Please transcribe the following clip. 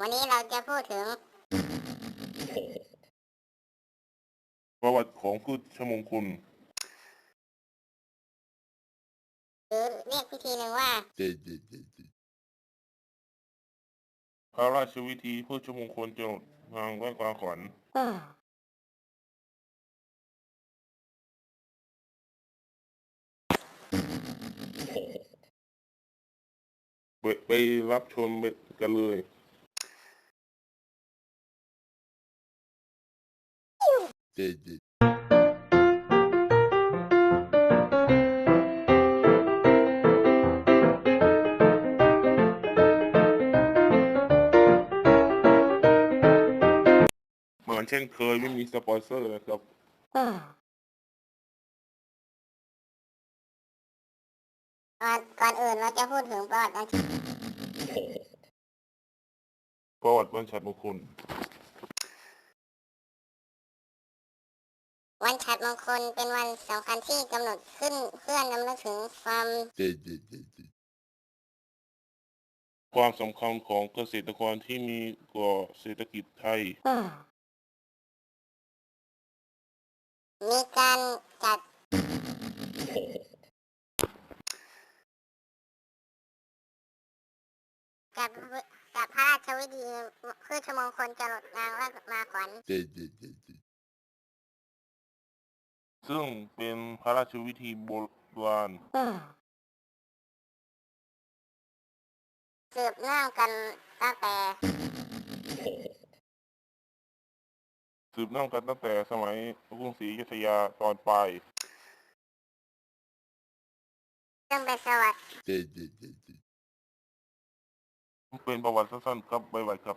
วันนี้เราจะพูดถึงประวัติของพืชมงคลหรือเรียกพิธีหนึ่งว่า พระราชวิธีพืชมงคลจังหวัดนางและกวางขวัญไปไปรับชมกันเลย เหมือนเช่นเคยไม่มีสปอนเซอร์นะครับก่อนก่อนอื่นเราจะพูดถึงประวัติวันประวัติวันฉัตรมงคล ฉัตรมงคลเป็นวันสำคัญที่กำหนดขึ้นเพื่อนำลึกถึงความความสำคัญของเกษตรกรที่มีก่อเศรษฐกิจไทย มีการจัดกับกับพระราชวิธีพืชมงคลจรดนางและมาขวัญ ซึ่งเป็นพระราชวิธีโบราณสืบเนื่องกันตั้งแต่ สืบเนื่องกันตั้งแต่สมัยกรุงศรีอยุธยาตอนปลายซึ่งเป็นสวัสดิ์เป็นประวัติสั้นๆครับไวๆครับ